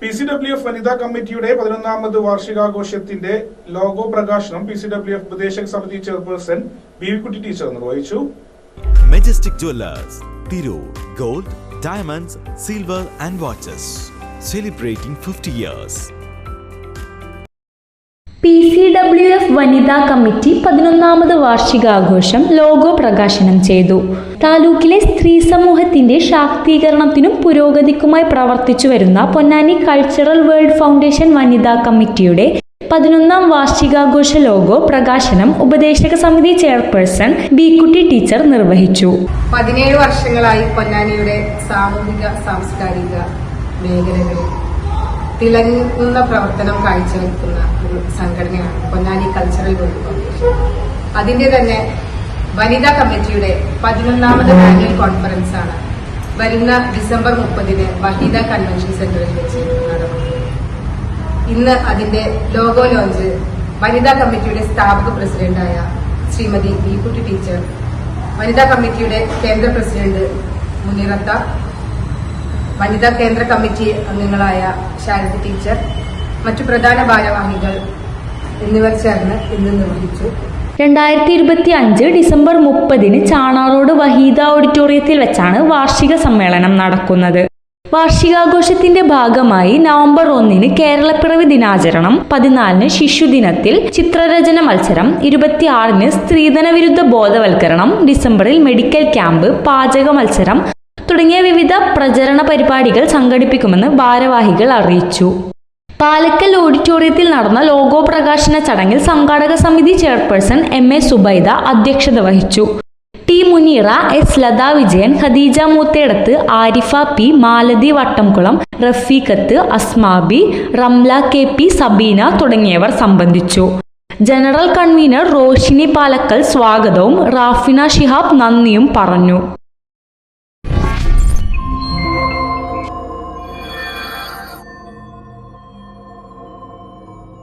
P C W F വനിതാ കമ്മിറ്റിയുടെ പതിനൊന്നാമത് വാർഷികാഘോഷത്തിന്റെ ലോഗോ പ്രകാശനം പി സി ഡബ്ല്യു എഫ് ഉപദേശക സമിതി ചെയർപേഴ്സൺ ബി വിക്കുട്ടി ടീച്ചർ നിർവഹിച്ചു. Majestic Jewellers Tirur gold diamonds silver and watches celebrating fifty years P C W F വനിതാ കമ്മിറ്റി പതിനൊന്നാമത് വാർഷികാഘോഷം ലോഗോ പ്രകാശനം ചെയ്തു. താലൂക്കിലെ സ്ത്രീ സമൂഹത്തിന്റെ ശാക്തീകരണത്തിനും പുരോഗതിക്കുമായി പ്രവർത്തിച്ചു വരുന്ന പൊന്നാനി കൾച്ചറൽ വേൾഡ് ഫൗണ്ടേഷൻ വനിതാ കമ്മിറ്റിയുടെ പതിനൊന്നാം വാർഷികാഘോഷ ലോഗോ പ്രകാശനം ഉപദേശക സമിതി ചെയർപേഴ്സൺ ബി കുട്ടി ടീച്ചർ നിർവഹിച്ചു. പതിനേഴ് വർഷങ്ങളായി പൊന്നാനിയുടെ സാമൂഹിക സാംസ്കാരിക മേഖലകളിൽ തിളങ്ങുന്ന പ്രവർത്തനം കാഴ്ചവെക്കുന്ന ഒരു സംഘടനയാണ് പൊന്നാനി കൾച്ചറൽ ഫൗണ്ടേഷൻ അതിന്റെ തന്നെ വനിതാ കമ്മിറ്റിയുടെ പതിനൊന്നാമത് ആനുവൽ കോൺഫറൻസ് ആണ് വരുന്ന ഡിസംബർ മുപ്പതിന് വനിതാ കൺവെൻഷൻ സെന്ററിൽ വെച്ച് നടക്കുന്നത്. ഇന്ന് അതിന്റെ ലോഗോ ലോഞ്ച് വനിതാ കമ്മിറ്റിയുടെ സ്ഥാപക പ്രസിഡന്റായ ശ്രീമതി ബികുട്ടി ടീച്ചർ വനിതാ കമ്മിറ്റിയുടെ കേന്ദ്ര പ്രസിഡന്റ് മുനിറത്ത വനിതാ കേന്ദ്ര കമ്മിറ്റി അംഗങ്ങളായ ശാരദ ടീച്ചർ മറ്റു പ്രധാന ഭാരവാഹികൾ എന്നിവർ ചേർന്ന് ഇന്ന് നിർവഹിച്ചു. രണ്ടായിരത്തി ഇരുപത്തി അഞ്ച് ഡിസംബർ മുപ്പതിന് ചാണാറോഡ് വഹീദ ഓഡിറ്റോറിയത്തിൽ വെച്ചാണ് വാർഷിക സമ്മേളനം നടക്കുന്നത്. വാർഷികാഘോഷത്തിന്റെ ഭാഗമായി നവംബർ ഒന്നിന് കേരളപ്പിറവി ദിനാചരണം പതിനാലിന് ശിശുദിനത്തിൽ ചിത്രരചന മത്സരം ഇരുപത്തിയാറിന് സ്ത്രീധന വിരുദ്ധ ബോധവൽക്കരണം ഡിസംബറിൽ മെഡിക്കൽ ക്യാമ്പ് പാചക മത്സരം തുടങ്ങിയ വിവിധ പ്രചരണ പരിപാടികൾ സംഘടിപ്പിക്കുമെന്ന് ഭാരവാഹികൾ അറിയിച്ചു. പാലക്കൽ ഓഡിറ്റോറിയത്തിൽ നടന്ന ലോഗോ പ്രകാശന ചടങ്ങിൽ സംഘാടക സമിതി ചെയർപേഴ്സൺ എം എ സുബൈദ അധ്യക്ഷത വഹിച്ചു. T Muneera S Latha Vijayan Khadeeja Moothedath Arifa P Malathi Vattamkulam Rafeekhath Asmabi Ramla K P Sabeena തുടങ്ങിയവർ സംബന്ധിച്ചു. ജനറൽ കൺവീനർ റോഷിനി പാലക്കൽ സ്വാഗതവും റാഫിന ഷിഹാബ് നന്ദിയും പറഞ്ഞു.